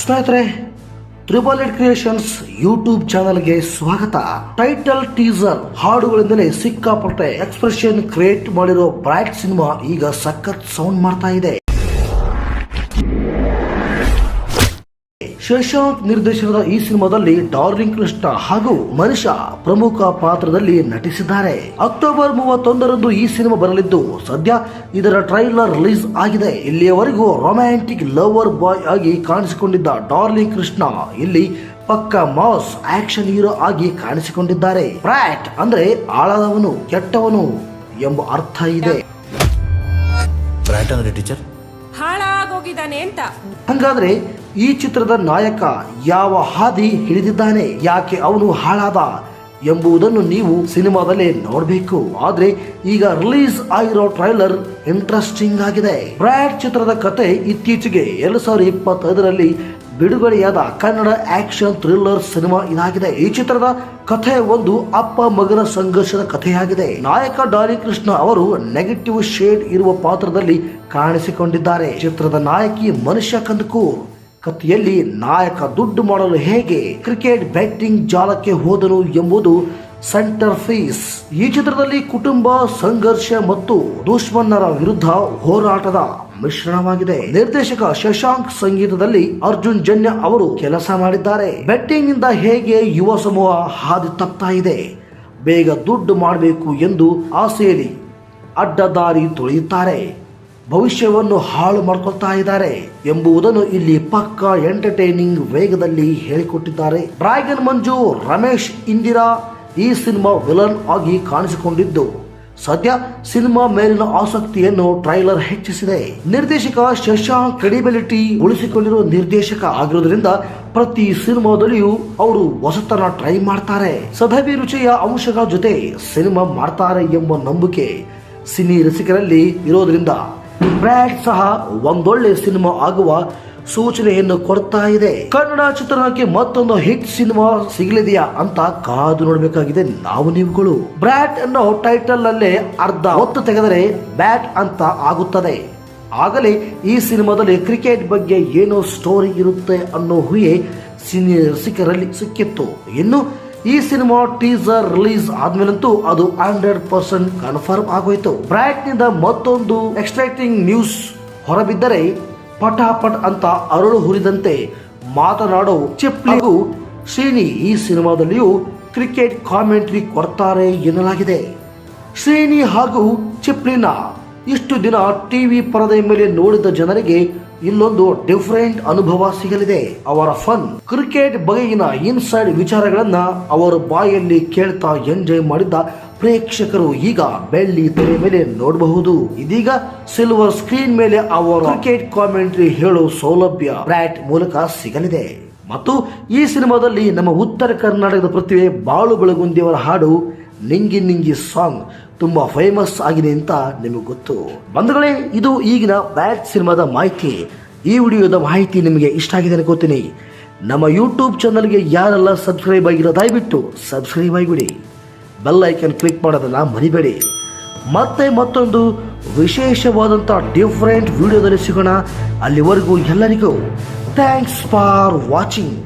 ಸ್ನೇಹಿತರೆ triple Ed creations YouTube ಚಾನಲ್ಗೆ ಸ್ವಾಗತ. ಟೈಟಲ್ ಟೀಸರ್ ಹಾಡುಗಳಿಂದಲೇ ಸಿಕ್ಕಾಪಟ್ಟೆ ಎಕ್ಸ್ಪ್ರೆಷನ್ ಕ್ರಿಯೇಟ್ ಮಾಡಿರೋ ಬ್ರೈಟ್ ಸಿನಿಮಾ ಈಗ ಸಖತ್ ಸೌಂಡ್ ಮಾಡ್ತಾ ಇದೆ. ಶಶಾಂಕ್ ನಿರ್ದೇಶನದ ಈ ಸಿನಿಮಾದಲ್ಲಿ ಡಾರ್ಲಿಂಗ್ ಕೃಷ್ಣ ಹಾಗೂ ಮನುಷ್ಯ ಪ್ರಮುಖ ಪಾತ್ರದಲ್ಲಿ ನಟಿಸಿದ್ದಾರೆ. ಅಕ್ಟೋಬರ್ ಮೂವತ್ತೊಂದರಂದು ಈ ಸಿನಿಮಾ ಬರಲಿದ್ದು ಸದ್ಯ ಇದರ ಟ್ರೈಲರ್ ರಿಲೀಸ್ ಆಗಿದೆ. ಇಲ್ಲಿಯವರೆಗೂ ರೊಮ್ಯಾಂಟಿಕ್ ಲವರ್ ಬಾಯ್ ಆಗಿ ಕಾಣಿಸಿಕೊಂಡಿದ್ದ ಡಾರ್ಲಿಂಗ್ ಕೃಷ್ಣ ಇಲ್ಲಿ ಪಕ್ಕ ಮಾಸ್ ಆಕ್ಷನ್ ಹೀರೋ ಆಗಿ ಕಾಣಿಸಿಕೊಂಡಿದ್ದಾರೆ. ಪ್ರಾಟ್ ಅಂದ್ರೆ ಆಳದವನು ಕೆಟ್ಟವನು ಎಂಬ ಅರ್ಥ ಇದೆ. ಟೀಚರ್? ಹಾಳಾಗೋಗಿದ್ದಾನೆ ಅಂತ. ಹಂಗಾದ್ರೆ ಈ ಚಿತ್ರದ ನಾಯಕ ಯಾವ ಹಾದಿ ಹಿಡಿದಿದ್ದಾನೆ, ಯಾಕೆ ಅವನು ಹಾಳಾದ ಎಂಬುದನ್ನು ನೀವು ಸಿನಿಮಾದಲ್ಲೇ ನೋಡಬೇಕು. ಆದ್ರೆ ಈಗ ರಿಲೀಸ್ ಆಗಿರೋ ಟ್ರೈಲರ್ ಇಂಟ್ರೆಸ್ಟಿಂಗ್ ಆಗಿದೆ. ಬ್ರ್ಯಾಡ್ ಚಿತ್ರದ ಕತೆ ಇತ್ತೀಚೆಗೆ ಎರಡು ಸಾವಿರದ ಇಪ್ಪತ್ತೈದರಲ್ಲಿ ಬಿಡುಗಡೆಯಾದ ಕನ್ನಡ ಆಕ್ಷನ್ ಥ್ರಿಲ್ಲರ್ ಸಿನಿಮಾ ಇದಾಗಿದೆ. ಈ ಚಿತ್ರದ ಕಥೆ ಒಂದು ಅಪ್ಪ ಮಗನ ಸಂಘರ್ಷದ ಕಥೆಯಾಗಿದೆ. ನಾಯಕ ಡಾಲಿ ಕೃಷ್ಣ ಅವರು ನೆಗೆಟಿವ್ ಶೇಡ್ ಇರುವ ಪಾತ್ರದಲ್ಲಿ ಕಾಣಿಸಿಕೊಂಡಿದ್ದಾರೆ. ಚಿತ್ರದ ನಾಯಕಿ ಮನುಷ್ಯ ಕಂದಕೂರ್ ಕಥೆಯಲ್ಲಿ ನಾಯಕ ದುಡ್ಡು ಮಾಡಲು ಹೇಗೆ ಕ್ರಿಕೆಟ್ ಬ್ಯಾಟಿಂಗ್ ಜಾಲಕ್ಕೆ ಹೋದನು ಎಂಬುದು ಸೆಂಟರ್ ಫೀಸ್. ಈ ಚಿತ್ರದಲ್ಲಿ ಕುಟುಂಬ, ಸಂಘರ್ಷ ಮತ್ತು ದುಶ್ಮನ್ನರ ವಿರುದ್ಧ ಹೋರಾಟದ ಮಿಶ್ರಣವಾಗಿದೆ. ನಿರ್ದೇಶಕ ಶಶಾಂಕ್ ಸಂಗೀತದಲ್ಲಿ ಅರ್ಜುನ್ ಜನ್ಯ ಅವರು ಕೆಲಸ ಮಾಡಿದ್ದಾರೆ. ಬೆಟ್ಟಿಂಗ್ನಿಂದ ಹೇಗೆ ಯುವ ಸಮೂಹ ಹಾದಿ ತಪ್ತಾ ಇದೆ? ಬೇಗ ದುಡ್ಡು ಮಾಡಬೇಕು ಎಂದು ಆಸೆಯಲ್ಲಿ ಅಡ್ಡದಾರಿ ತುಳಿಯುತ್ತಾರೆ. ಭವಿಷ್ಯವನ್ನು ಹಾಳು ಮಾಡ್ಕೊಳ್ತಾ ಇದ್ದಾರೆ ಎಂಬುದನ್ನು ಇಲ್ಲಿ ಪಕ್ಕ ಎಂಟರ್ಟೈನಿಂಗ್ ವೇಗದಲ್ಲಿ ಹೇಳಿಕೊಟ್ಟಿದ್ದಾರೆ. ಡ್ರ್ಯಾಗನ್ ಮಂಜು, ರಮೇಶ್, ಇಂದಿರಾ ಈ ಸಿನಿಮಾ ವಿಲನ್ ಆಗಿ ಕಾಣಿಸಿಕೊಂಡಿದ್ದು. ಸದ್ಯ ಸಿನಿಮಾ ಮೇಲಿನ ಆಸಕ್ತಿಯನ್ನು ಟ್ರೈಲರ್ ಹೆಚ್ಚಿಸಿದೆ. ನಿರ್ದೇಶಕ ಶಶಾಂಕ್ ಕ್ರೆಡಿಬಿಲಿಟಿ ಉಳಿಸಿಕೊಂಡಿರುವ ನಿರ್ದೇಶಕ ಆಗಿರುವುದರಿಂದ ಪ್ರತಿ ಸಿನಿಮಾದಲ್ಲಿಯೂ ಅವರು ಹೊಸತನ ಟ್ರೈ ಮಾಡ್ತಾರೆ. ಸದಭಿ ರುಚಿಯ ಅಂಶಗಳ ಜೊತೆ ಸಿನಿಮಾ ಮಾಡ್ತಾರೆ ಎಂಬ ನಂಬಿಕೆ ಸಿನಿ ರಸಿಕರಲ್ಲಿ ಇರೋದ್ರಿಂದ ಬ್ರ್ಯಾಡ್ ಸಹ ಒಂದೊಳ್ಳೆ ಸಿನಿಮಾ ಆಗುವ ಸೂಚನೆಯನ್ನು ಕೊಡ್ತಾ ಇದೆ. ಕನ್ನಡ ಚಿತ್ರರಂಗಕ್ಕೆ ಮತ್ತೊಂದು ಹಿಟ್ ಸಿನಿಮಾ ಸಿಗಲಿದೆಯಾ ಅಂತ ಕಾದು ನೋಡಬೇಕಾಗಿದೆ ನಾವು ನೀವುಗಳು. ಬ್ರ್ಯಾಟ್ ಅನ್ನೋ ಟೈಟಲ್ ಅಲ್ಲೇ ಅರ್ಧ ಹೊತ್ತು ತೆಗೆದರೆ ಬ್ಯಾಟ್ ಅಂತ ಆಗುತ್ತದೆ. ಆಗಲೇ ಈ ಸಿನಿಮಾದಲ್ಲಿ ಕ್ರಿಕೆಟ್ ಬಗ್ಗೆ ಏನೋ ಸ್ಟೋರಿ ಇರುತ್ತೆ ಅನ್ನೋ ಹುಯೆ ಸಿನಿ ರಸಿಕರಲ್ಲಿ ಸಿಕ್ಕಿತ್ತು. ಇನ್ನು ಈ ಸಿನಿಮಾ ಟೀಸರ್ ರಿಲೀಸ್ ಆದ್ಮೇಲಂತೂ ಅದು ಹಂಡ್ರೆಡ್ ಪರ್ಸೆಂಟ್ ಕನ್ಫರ್ಮ್ ಆಗೋಯ್ತು. ಬ್ರ್ಯಾಕ್ನಿಂದ ಮತ್ತೊಂದು ಎಕ್ಸ್ಟ್ರಾಕ್ಟಿಂಗ್ ನ್ಯೂಸ್ ಹೊರಬಿದ್ದರೆ ಪಟಾಪಟ್ ಅಂತ ಅರಳು ಹುರಿದಂತೆ ಮಾತನಾಡೋ ಚಿಪ್ಲಿಗೂ ಶ್ರೀನಿ ಈ ಸಿನಿಮಾದಲ್ಲಿಯೂ ಕ್ರಿಕೆಟ್ ಕಾಮೆಂಟ್ರಿ ಕೊಡ್ತಾರೆ ಎನ್ನಲಾಗಿದೆ. ಶ್ರೀನಿ ಹಾಗೂ ಚಿಪ್ಲಿನ ಇಷ್ಟು ದಿನ ಟಿವಿ ಪರದೆ ಮೇಲೆ ನೋಡಿದ ಜನರಿಗೆ ಇಲ್ಲೊಂದು ಡಿಫರೆಂಟ್ ಅನುಭವ ಸಿಗಲಿದೆ. ಅವರ ಫನ್ ಕ್ರಿಕೆಟ್ ಬಗೆಗಿನ ಇನ್ಸೈಡ್ ವಿಚಾರಗಳನ್ನ ಅವರ ಬಾಯಲ್ಲಿ ಕೇಳ್ತಾ ಎಂಜಾಯ್ ಮಾಡಿದ್ದ ಪ್ರೇಕ್ಷಕರು ಈಗ ಬೆಳ್ಳಿ ತೆರೆ ಮೇಲೆ ನೋಡಬಹುದು. ಇದೀಗ ಸಿಲ್ವರ್ ಸ್ಕ್ರೀನ್ ಮೇಲೆ ಅವರ ಕ್ರಿಕೆಟ್ ಕಾಮೆಂಟ್ರಿ ಹೇಳೋ ಸೌಲಭ್ಯ ಬ್ರ್ಯಾಟ್ ಮೂಲಕ ಸಿಗಲಿದೆ. ಮತ್ತು ಈ ಸಿನಿಮಾದಲ್ಲಿ ನಮ್ಮ ಉತ್ತರ ಕರ್ನಾಟಕದ ಪ್ರತಿಭೆ ಬಾಳು ಬೆಳಗುಂದಿಯವರ ಹಾಡು ನಿಂಗಿ ನಿಂಗಿ ಸಾಂಗ್ ತುಂಬಾ ಫೇಮಸ್ ಆಗಿದೆ ಅಂತ ನಿಮಗೆ ಗೊತ್ತು. ಬಂಧುಗಳೇ, ಇದು ಈಗಿನ ಬ್ಯಾಟ್ ಸಿನಿಮಾದ ಮಾಹಿತಿ. ಈ ವಿಡಿಯೋದ ಮಾಹಿತಿ ನಿಮಗೆ ಇಷ್ಟ ಆಗಿದೆ ಅನ್ಕೋತೀನಿ. ನಮ್ಮ ಯೂಟ್ಯೂಬ್ ಚಾನಲ್ಗೆ ಯಾರೆಲ್ಲ ಸಬ್ಸ್ಕ್ರೈಬ್ ಆಗಿರೋ ದಯವಿಟ್ಟು ಸಬ್ಸ್ಕ್ರೈಬ್ ಆಗಿಬಿಡಿ. ಬೆಲ್ ಐಕನ್ ಕ್ಲಿಕ್ ಮಾಡೋದನ್ನ ಮರಿಬೇಡಿ. ಮತ್ತೆ ಮತ್ತೊಂದು ವಿಶೇಷವಾದಂಥ ಡಿಫ್ರೆಂಟ್ ವಿಡಿಯೋದಲ್ಲಿ ಸಿಗೋಣ. ಅಲ್ಲಿವರೆಗೂ ಎಲ್ಲರಿಗೂ ಥ್ಯಾಂಕ್ಸ್ ಫಾರ್ ವಾಚಿಂಗ್